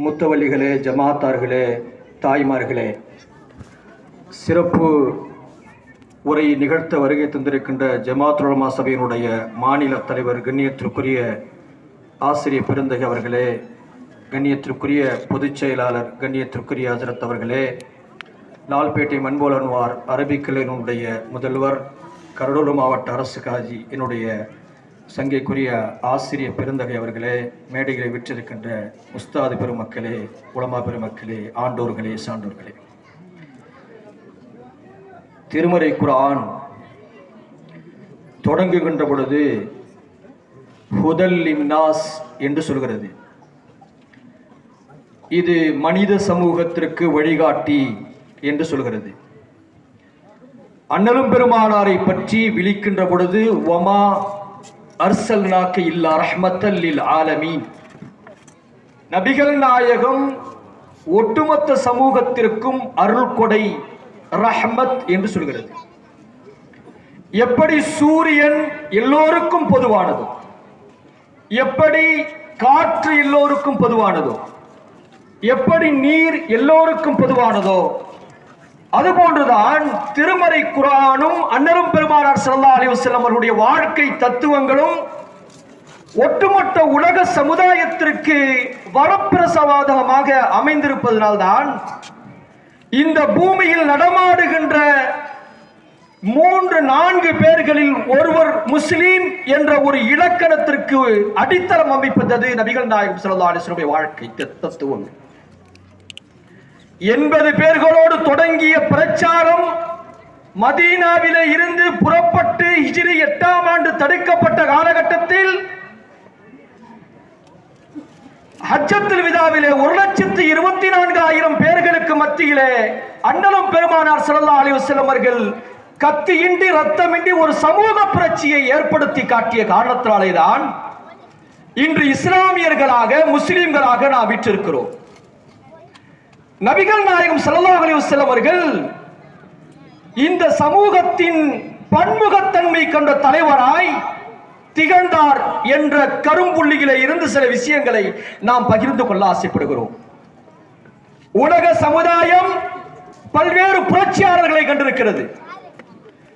முத்தவள்ளிகளே ஜமாத்தார்களே தாய்மார்களே சிறப்பு உரை நிகழ்த்த வருகை தந்திருக்கின்ற ஜமாத் உலமா சபையினுடைய மாநில தலைவர் கண்ணியத்திற்குரிய ஆசிரியர் பெருந்தகை அவர்களே கண்ணியத்திற்குரிய பொதுச் செயலாளர் கண்ணியத்திற்குரிய ஹசரத் அவர்களே லால்பேட்டை மண்போலன்வார் அரபிக்கலையினுடைய முதல்வர் கடலூர் மாவட்ட அரசு காஜி என்னுடைய சங்கைக்குரிய ஆசிரியர் பெருந்தகை அவர்களே மேடைகளை விற்றிருக்கின்ற உஸ்தாது பெருமக்களே உலமா பெருமக்களே ஆண்டோர்களே சான்றோர்களே. திருமறை குரான் தொடங்குகின்ற பொழுது ஹுதல் லிம்னாஸ் என்று சொல்கிறது. இது மனித சமூகத்திற்கு வழிகாட்டி என்று சொல்கிறது. அண்ணலும் பெருமானாரை பற்றி விழிக்கின்ற பொழுது ஒமா அர்சல்னாக்கு இல்லா ரஹ்மத்தல்லில் ஆலமீன். நபிகள் நாயகம் ஒட்டுமொத்த சமூகத்திற்கும் அருள் கொடை ரஹ்மத் என்று சொல்கிறது. எப்படி சூரியன் எல்லோருக்கும் பொதுவானதோ எப்படி காற்று எல்லோருக்கும் பொதுவானதோ எப்படி நீர் எல்லோருக்கும் பொதுவானதோ அதுபோன்றுதான் திருமறை குரானும் அன்னரும் பெருமானார் சல்லா அலிவசல்லம் அவருடைய வாழ்க்கை தத்துவங்களும் ஒட்டுமொத்த உலக சமுதாயத்திற்கு வரப்பிரசவாதகமாக அமைந்திருப்பதனால்தான் இந்த பூமியில் நடமாடுகின்ற மூன்று நான்கு பேர்களில் ஒருவர் முஸ்லீம் என்ற ஒரு இலக்கணத்திற்கு அடித்தளம் அமைப்பது நபிகள் நாயகம் ஸல்லல்லாஹு அலைஹி வாழ்க்கை தத்துவம் எண்பது பேர்களோடு தொடங்கிய பிரச்சாரம் மதீனாவிலே இருந்து புறப்பட்டு ஹிஜிரி எட்டாம் ஆண்டு தடுக்கப்பட்ட காலகட்டத்தில் ஹஜ்ஜத்தில் விதாவிலே ஒரு லட்சத்து இருபத்தி நான்கு ஆயிரம் பேர்களுக்கு மத்தியிலே அண்ணலும் பெருமானார் ஸல்லல்லாஹு அலைஹி அவர்கள் கத்தியின்றி ரத்தமின்றி ஒரு சமூக புரட்சியை ஏற்படுத்தி காட்டிய காரணத்தினாலே தான் இன்று இஸ்லாமியர்களாக முஸ்லிம்களாக நாம் விற்றிருக்கிறோம். நபிகள் நாயகம் ஸல்லல்லாஹு அலைஹி அவர்கள் இந்த சமூகத்தின் பன்முகத்தன்மை கண்ட தலைவராய் திகழ்ந்தார் என்ற கரும்புள்ளியிலே இருந்து சில விஷயங்களை நாம் பகிர்ந்து கொள்ள ஆசைப்படுகிறோம். உலக சமுதாயம் பல்வேறு புரட்சியாளர்களை கண்டிருக்கிறது.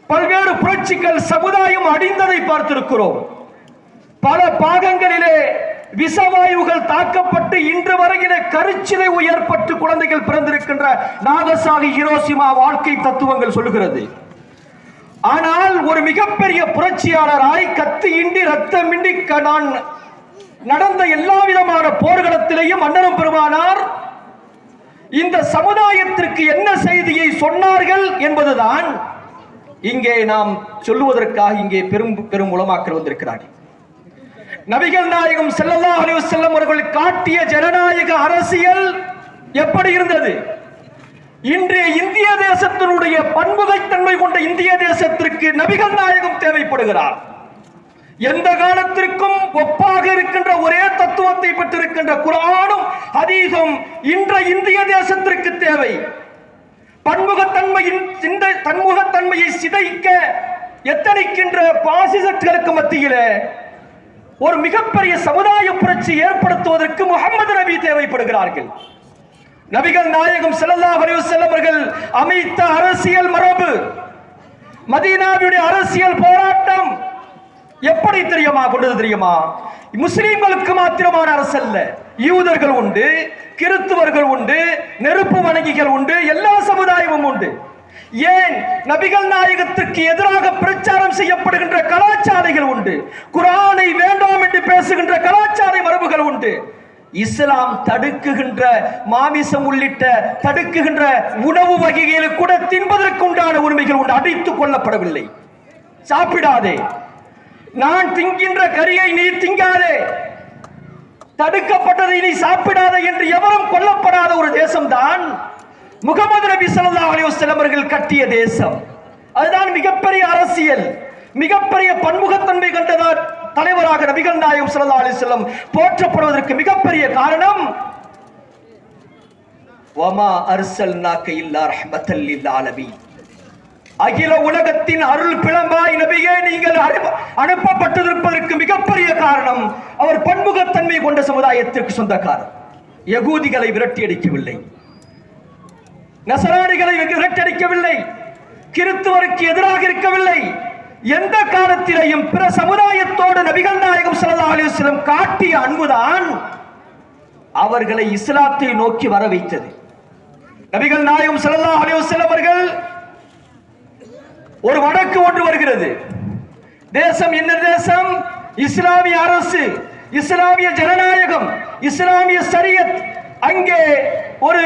பல்வேறு புரட்சிகள் சமுதாயம் அடிந்ததை பார்த்திருக்கிறோம். பல பாகங்களிலே விஷவாயுகள் தாக்கப்பட்டு இன்று வரையிலே கருச்சிலை உயர்பட்டு குழந்தைகள் பிறந்திருக்கின்ற நாகசாகி ஹிரோசிமா வாழ்க்கை தத்துவங்கள் சொல்லுகிறது. ஆனால் ஒரு மிகப்பெரிய புரட்சியாளராய் கத்தியின்றி ரத்தமின்றி க- நான் நடந்த எல்லா விதமான போர்க்களத்திலேயும் அண்ணனும் பெருமானார் இந்த சமுதாயத்திற்கு என்ன செய்தியை சொன்னார்கள் என்பதுதான் இங்கே நாம் சொல்லுவதற்காக இங்கே பெரும் பெரும் உளமாக்கல் வந்திருக்கிறார்கள். நபிகள் நாயகம் செல்லல்லா அலி செல்லம் அவர்கள் காட்டிய ஜனநாயக அரசியல் எப்படி இருந்தது? இன்றைய இந்திய தேசத்தினுடைய பன்முகைத்தன்மை கொண்ட இந்திய தேசத்திற்கு நபிகள் நாயகம் தேவைப்படுகிறார். எந்த காலத்திற்கும் ஒப்பாக இருக்கின்ற ஒரே தத்துவத்தை பெற்றிருக்கின்ற குரானும் ஹதீஸும் இன்ற இந்திய தேசத்திற்கு தேவை. பன்முகத்தன்மையின் சிந்த தன்முகத்தன்மையை சிதைக்க எத்தனைக்கின்ற பாசிசட்களுக்கு மத்தியிலே ஒரு மிகப்பெரிய சமுதாய புரட்சி ஏற்படுத்துவதற்கு முகமது நபி தேவைப்படுகிறார்கள். நபிகள் நாயகம் செல்லல்லா அலைஹி செல்லவர்கள் அமைத்த அரசியல் மரபு மதீனாவுடைய அரசியல் போராட்டம் எப்படி தெரியுமா கொண்டது தெரியுமா? முஸ்லிம்களுக்கு மாத்திரமான அரசு அல்ல யூதர்கள் உண்டு கிறித்துவர்கள் உண்டு நெருப்பு வணங்கிகள் உண்டு எல்லா சமுதாயமும் உண்டு. ஏன் நபிகள் நாயகத்திற்கு எதிராக பிரச்சாரம் செய்யப்படுகின்ற கலாச்சாரங்கள் உண்டு? குரானை வேண்டாம் என்று பேசுகின்ற கலாச்சார மரபுகள் உண்டு. இஸ்லாம் தடுக்குகின்ற மாமிசம் உள்ளிட்ட தடுக்குகின்ற உணவு வகைகளை கூட தின்பதற்கு உண்டான உரிமைகள் உண்டு. அடித்துக் கொள்ளப்படவில்லை சாப்பிடாதே. நான் திங்கின்ற கரியை நீ திங்காதே. தடுக்கப்பட்டதை நீ சாப்பிடாதே என்று எவரும் கொல்லப்படாத ஒரு தேசம்தான் முகமது நபி சல்லா அலி வஸ்லம் அவர்கள் கட்டிய தேசம். அதுதான் மிகப்பெரிய அரசியல். மிகப்பெரிய பன்முகத்தன்மை கண்டதார் தலைவராக நபிகள் நாயகம் சல்லா அலி செல்லம் போற்றப்படுவதற்கு மிகப்பெரிய காரணம் வமா அர்சல்நாக்க இல்லா ரஹ்மத்தல் இல்லாலபி அகில உலகத்தின் அருள் பிளம்பாய் நபியே நீங்கள் அனுப்பப்பட்டிருப்பதற்கு மிகப்பெரிய காரணம் அவர் பன்முகத்தன்மை கொண்ட சமுதாயத்திற்கு சொந்தக்காரர். யகூதிகளை விரட்டி அடிக்கவில்லை. நசராணிகளை விரட்டடிக்கவில்லை. கிறித்துவருக்கு எதிராக இருக்கவில்லை. எந்த காலத்திலேயும் பிற சமுதாயத்தோடு நபிகள் நாயகம் சல்லா அலிஸ்லம் காட்டிய அன்புதான் அவர்களை இஸ்லாத்தை நோக்கி வர வைத்தது. நபிகள் நாயகம் சல்லா அலைஹி அவர்கள் ஒரு வடக்கு ஒன்று வருகிறது. தேசம் என்ன தேசம்? இஸ்லாமிய அரசு இஸ்லாமிய ஜனநாயகம் இஸ்லாமிய சரியத். அங்கே ஒரு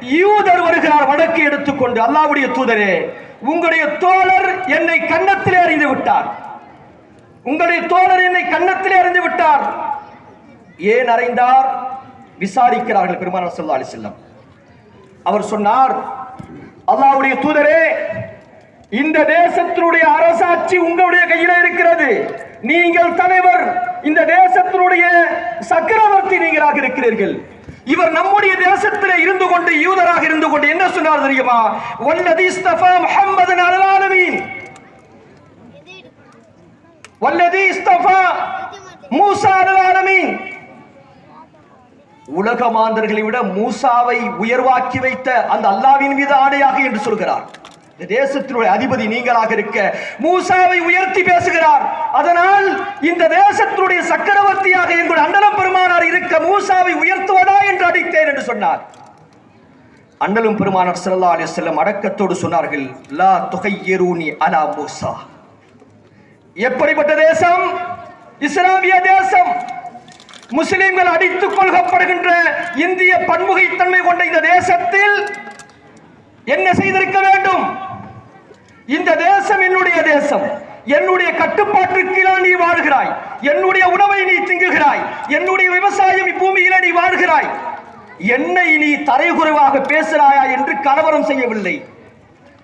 யூதர் வருகிறார் வழக்கு எடுத்துக்கொண்டு. அல்லாவுடைய தூதரே உங்களுடைய தோழர் என்னை கன்னத்திலே அறிந்து விட்டார். உங்களுடைய தோழர் என்னை கன்னத்திலே அறிந்து விட்டார். ஏன் அறைந்தார்? விசாரிக்கிறார்கள் பெருமான சொல்லா செல்லம் அவர் சொன்னார் அல்லாவுடைய தூதரே இந்த தேசத்தினுடைய அரசாட்சி உங்களுடைய கையில இருக்கிறது. நீங்கள் தலைவர் இந்த தேசத்தினுடைய சக்கரவர்த்தி நீங்களாக இருக்கிறீர்கள். இவர் நம்முடைய தேசத்தில் இருந்து கொண்டு யூதராக இருந்து கொண்டு என்ன சொன்னார் தெரியுமா? வல்லதி இஸ்தஃபா முஹம்மது அலல் வல்லதி இஸ்தஃபா மூசா அலல் உலக மாந்தர்களை விட மூசாவை உயர்வாக்கி வைத்த அந்த அல்லாவின் மீது ஆணையாக என்று சொல்கிறார். இந்த தேசத்தினுடைய அதிபதி நீங்களாக இருக்க மூசாவை உயர்த்தி பேசுகிறார். அதனால் இந்த தேசத்தினுடைய சக்கரவர்த்தியாக எங்கள் அண்டலம் பெருமானார் இருக்க மூசாவை உயர்த்துவதா என்று அடித்தேன் என்று சொன்னார். அண்ணலும் பெருமானார் ஸல்லல்லாஹு அலி செல்லம் அடக்கத்தோடு சொன்னார்கள் லா தொகையரூனி அலா மூசா. எப்படிப்பட்ட தேசம்? இஸ்லாமிய தேசம். முஸ்லிம்கள் அடித்துக் கொள்கப்படுகின்ற இந்திய பன்முகைத்தன்மை கொண்ட இந்த தேசத்தில் என்ன செய்திருக்க வேண்டும்? இந்த தேசம் என்னுடைய தேசம். என்னுடைய கட்டுப்பாட்டிற்கு நீ வாழ்கிறாய். என்னுடைய உணவை நீ திங்குகிறாய். என்னுடைய விவசாயம் இப்பூமியில நீ வாழ்கிறாய். என்னை நீ தரைகுறைவாக பேசுகிறாயா என்று கலவரம் செய்யவில்லை.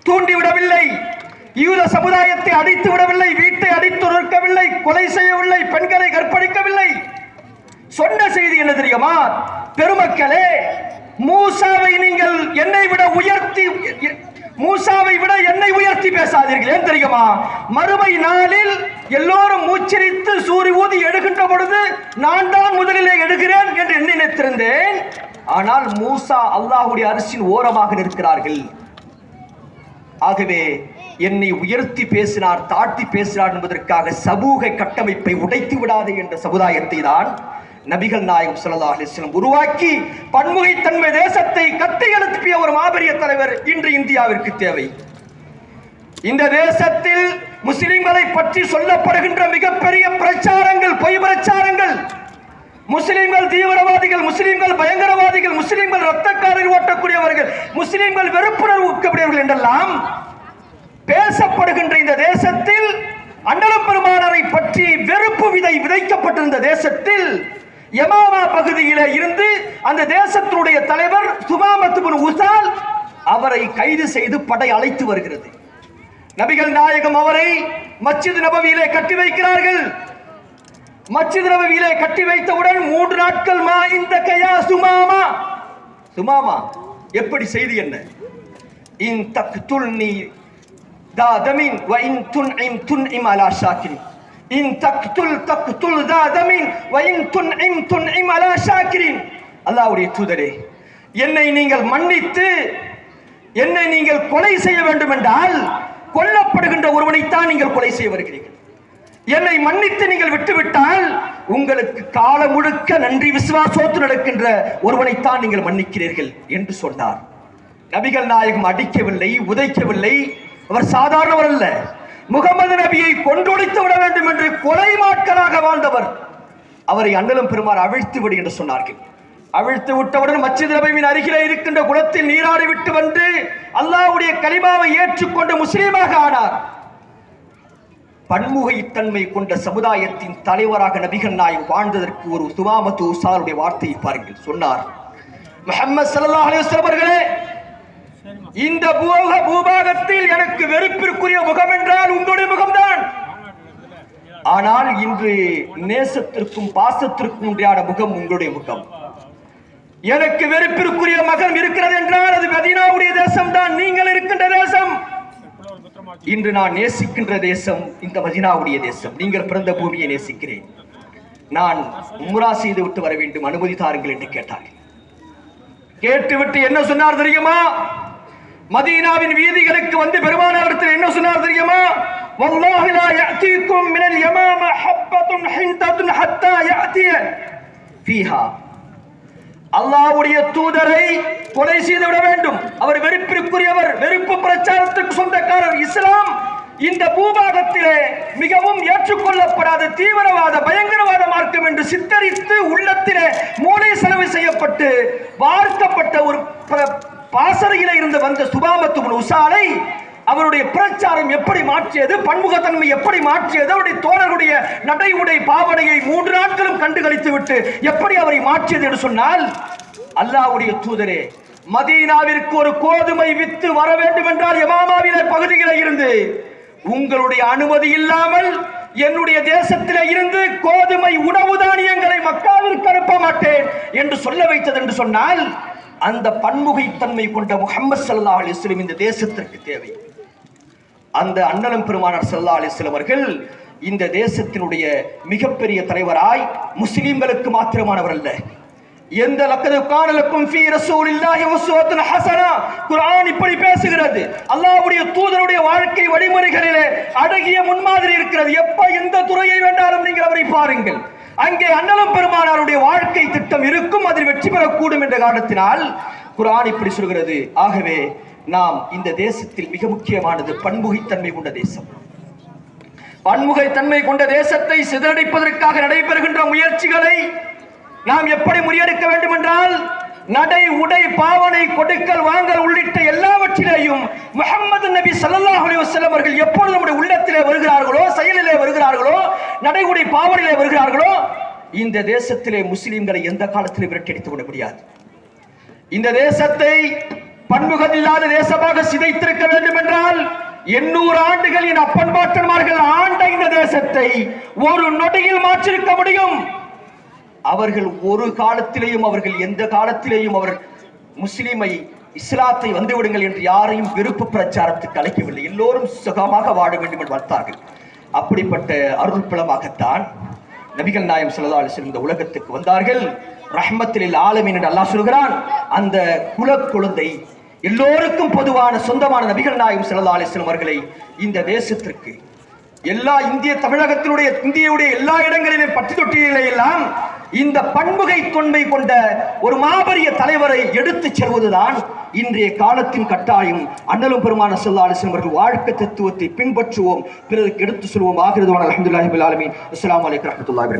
தூண்டிவிடவில்லை. யூத சமுதாயத்தை அடித்து விடவில்லை. வீட்டை அடித்து நிற்கவில்லை கொலை செய்யவில்லை. பெண்களை கற்பழிக்கவில்லை. சொன்ன செய்தி என்ன தெரியுமா? பெருமக்களே மூசாவை நீங்கள் என்னை விட உயர்த்தி மூசாவை விட என்னை உயர்த்தி பேசாதீர்கள். ஏன் தெரியுமா? மறுமை நாளில் எல்லோரும் மூச்சரித்து சூரி ஊதி எடுக்கின்ற பொழுது நான் தான் முதலிலே எடுக்கிறேன் என்று எண்ணி நினைத்திருந்தேன். ஆனால் மூசா அல்லாஹுடைய அரசின் ஓரமாக நிற்கிறார்கள். ஆகவே என்னை உயர்த்தி பேசினார் தாழ்த்தி பேசினார் என்பதற்காக சமூக கட்டமைப்பை உடைத்து விடாது என்ற சமுதாயத்தை தான் நபிகள் நாயகம் ஸல்லல்லாஹு அலிஸ்லம் உருவாக்கி பன்முகைத்தன்மை தேசத்தை கட்டி எழுப்பிய ஒரு மாபெரிய தலைவர் இன்று இந்தியாவிற்கு தேவை. இந்த தேசத்தில் முஸ்லிம்களை பற்றி சொல்லப்படுகின்ற மிகப்பெரிய பிரச்சாரங்கள் பொய் பிரச்சாரங்கள் முஸ்லிம்கள் தீவிரவாதிகள் முஸ்லிம்கள் பயங்கரவாதிகள் முஸ்லிம்கள் ரத்தக்காரர்கள் ஓட்டக்கூடியவர்கள் முஸ்லிம்கள் வெறுப்புணர்வு ஊக்கக்கூடியவர்கள் என்றெல்லாம் பேசப்படுகின்ற இந்த தேசத்தில் அண்டலம் பெருமானாரை பற்றி வெறுப்பு விதை விதைக்கப்பட்டிருந்த தேசத்தில் யமாமா பகுதியில் இருந்து அந்த தேசத்தினுடைய தலைவர் சுபாமத்து உசால் அவரை கைது செய்து படை அழைத்து வருகிறது. நபிகள் நாயகம் அவரை மச்சிது நபவியிலே கட்டி வைக்கிறார்கள். மச்சிது நபவியிலே கட்டி வைத்தவுடன் மூன்று நாட்கள் மா இந்த கயா சுமாமா? சுமாமா? எப்படி செய்தி என்ன? இன் தக் துல் நீ தாதமின் வ இன் துன் இம் துன் இம் அலா ஷாக்கிரின். இன் தக்துல் தக்துல் தாதமின் வயின் துன் இம் துன் இம் அலா ஷாக்கிரின் அல்லாவுடைய தூதரே என்னை நீங்கள் மன்னித்து என்னை நீங்கள் கொலை செய்ய வேண்டும் என்றால் கொல்லப்படுகின்ற ஒருவனைத்தான் நீங்கள் கொலை செய்ய வருகிறீர்கள். என்னை மன்னித்து நீங்கள் விட்டுவிட்டால் உங்களுக்கு காலம் முழுக்க நன்றி விசுவாசோத்து நடக்கின்ற ஒருவனைத்தான் நீங்கள் மன்னிக்கிறீர்கள் என்று சொன்னார். நபிகள் நாயகம் அடிக்கவில்லை உதைக்கவில்லை. அவர் சாதாரணவர் அல்ல. முகமது நபியை கொன்றொழித்து விட வேண்டும் என்று கொலை மாட்களாக வாழ்ந்தவர். அவரை அண்ணலும் பெருமார் அவிழ்த்து விடு என்று சொன்னார்கள். அவிழ்த்து விட்டவுடன் மச்சித் நபியின் அருகிலே இருக்கின்ற குளத்தில் நீராடி விட்டு வந்து அல்லாவுடைய கலிமாவை ஏற்றுக்கொண்டு முஸ்லீமாக ஆனார். பன்முகைத்தன்மை கொண்ட சமுதாயத்தின் தலைவராக நபிகள் நாயகம் வாழ்ந்ததற்கு ஒரு சுமாமத்து உசாருடைய வார்த்தையை பாருங்கள். சொன்னார். முஹம்மது ஸல்லல்லாஹு அலைஹி அவர்களே இந்த பூக பூபாகத்தில் எனக்கு வெறுப்பிற்குரிய முகம் என்றால் உங்களுடைய முகம்தான். ஆனால் இன்று நேசத்திற்கும் பாசத்திற்கும் உண்டான முகம் உங்களுடைய முகம். எனக்கு வெறுப்பிற்குரிய மகன் இருக்கிறது என்றால் அது மதீனாவுடைய தேசம் தான் நீங்கள் இருக்கின்ற தேசம். இன்று நான் நேசிக்கின்ற தேசம் இந்த மதினாவுடைய தேசம். நீங்கள் பிறந்த பூமியை நேசிக்கிறேன். நான் உம்ரா செய்து விட்டு வர வேண்டும். அனுமதி தாருங்கள் என்று கேட்டார்கள். கேட்டுவிட்டு என்ன சொன்னார் தெரியுமா? மதீனாவின் வீதிகளுக்கு வந்து பெருமானாரிடத்தில் என்ன சொன்னார் தெரியுமா والله لا يأتيكم من اليمامة حبة حنطة حتى يأتي فيها அல்லாஹ்வுடைய தூதரை கொலை செய்து விட வேண்டும் அவர் வெறுப்பிற்குரியவர் வெறுப்பு பிரச்சாரத்துக்கு சொந்தக்காரர் இஸ்லாம் இந்த பூபாகத்திலே மிகவும் ஏற்றுக்கொள்ளப்படாத தீவிரவாத பயங்கரவாத மார்க்கம் என்று சித்தரித்து உள்ளத்திலே மூளை செலவு செய்யப்பட்டு வார்க்கப்பட்ட ஒரு பிர- பாசறையிலே இருந்து வந்த சுபாமத்து உசாலை அவருடைய பிரச்சாரம் எப்படி மாற்றியது பன்முகத்தன்மை எப்படி மாற்றியது அவருடைய தோழருடைய நடை உடை பாவனையை மூன்று நாட்களும் கண்டுகளித்து விட்டு எப்படி அவரை மாற்றியது என்று சொன்னால் அல்லாவுடைய தூதரே மதீனாவிற்கு ஒரு கோதுமை வித்து வர வேண்டும் என்றால் யமாமாவிலே பகுதியிலே இருந்து உங்களுடைய அனுமதி இல்லாமல் என்னுடைய தேசத்தில் இருந்து கோதுமை உணவு தானியங்களை மக்காவிற்கு அனுப்ப மாட்டேன் என்று சொல்ல வைத்தது என்று சொன்னால் அந்த பன்முகைத்தன்மை கொண்ட முகமது சல்லா அலிஸ்லம் இந்த தேசத்திற்கு தேவை. அந்த அண்ணலம் பெருமானார் சல்லா அலிஸ்லம் அவர்கள் இந்த தேசத்தினுடைய மிகப்பெரிய தலைவராய் முஸ்லிம்களுக்கு மாத்திரமானவர் அல்ல. எந்த லக்கது காணலுக்கும் ஃபீ ரசூலில்லாஹி உஸ்வத்துன் ஹசனா? குர்ஆன் இப்படி பேசுகிறது. அல்லாஹ்வுடைய தூதருடைய வாழ்க்கை வழிமுறைகளிலே அடகிய முன்மாதிரி இருக்கிறது. எப்ப எந்த துறையை வேண்டாலும் நீங்கள் அவரை பாருங்கள். அங்கே அன்னலம் பெருமானாருடைய வாழ்க்கை திட்டம் இருக்கும். அதில் வெற்றி பெறக்கூடும் என்ற காரணத்தினால் குர்ஆன் இப்படி சொல்கிறது. ஆகவே நாம் இந்த தேசத்தில் மிக முக்கியமானது பன்முகைத்தன்மை கொண்ட தேசம். பன்முகைத்தன்மை கொண்ட தேசத்தை சிதறடிப்பதற்காக நடைபெறுகின்ற முயற்சிகளை நாம் எப்படி முறியடிக்க வேண்டும் என்றால் நடை உடை பாவனை கொடுக்கல் வாங்கல் உள்ளிட்ட எல்லாவற்றிலேயும் முகமது நபி சல்லாஹ் அலிவசல்லம் அவர்கள் எப்பொழுது நம்முடைய உள்ளத்திலே வருகிறார்களோ செயலிலே வருகிறார்களோ நடை உடை பாவனையிலே வருகிறார்களோ இந்த தேசத்திலே முஸ்லிம்களை எந்த காலத்திலும் விரட்டடித்து விட முடியாது. இந்த தேசத்தை பன்முகம் இல்லாத தேசமாக சிதைத்திருக்க வேண்டும் என்றால் எண்ணூறு ஆண்டுகள் என் அப்பன் பாட்டன்மார்கள் ஆண்ட இந்த தேசத்தை ஒரு நொடியில் மாற்றிருக்க முடியும். அவர்கள் ஒரு காலத்திலேயும் அவர்கள் எந்த காலத்திலேயும் அவர் முஸ்லீமை இஸ்லாத்தை வந்துவிடுங்கள் என்று யாரையும் விருப்பு பிரச்சாரத்துக்கு அழைக்கவில்லை. எல்லோரும் சுகமாக வாழ வேண்டும் என்று வளர்த்தார்கள் அப்படிப்பட்ட அருள் பலமாகத்தான் நபிகள் நாயம் ஸல்லல்லாஹு அலைஹி இந்த உலகத்துக்கு வந்தார்கள். ரஹ்மத்தில் ஆலமின் என்று அல்லாஹ் சொல்கிறான் அந்த குல குழந்தை எல்லோருக்கும் பொதுவான சொந்தமான நபிகள் நாயம் ஸல்லல்லாஹு அலைஹி அவர்களை இந்த தேசத்திற்கு எல்லா இந்திய தமிழகத்தினுடைய இந்தியுடைய எல்லா இடங்களிலும் பட்டி தொட்டியிலே எல்லாம் இந்த பன்முகை தொன்மை கொண்ட ஒரு மாபெரிய தலைவரை எடுத்துச் செல்வதுதான் இன்றைய காலத்தின் கட்டாயம். அண்ணலும் பெருமான செல்லாலிசன் அவர்கள் வாழ்க்கை தத்துவத்தை பின்பற்றுவோம் பிறருக்கு எடுத்து செல்வோம். ஆகிறது அலமதுல்லாஹி அலமீன் அஸ்லாம் அலைக்கும் வரஹ்மத்துல்லாஹி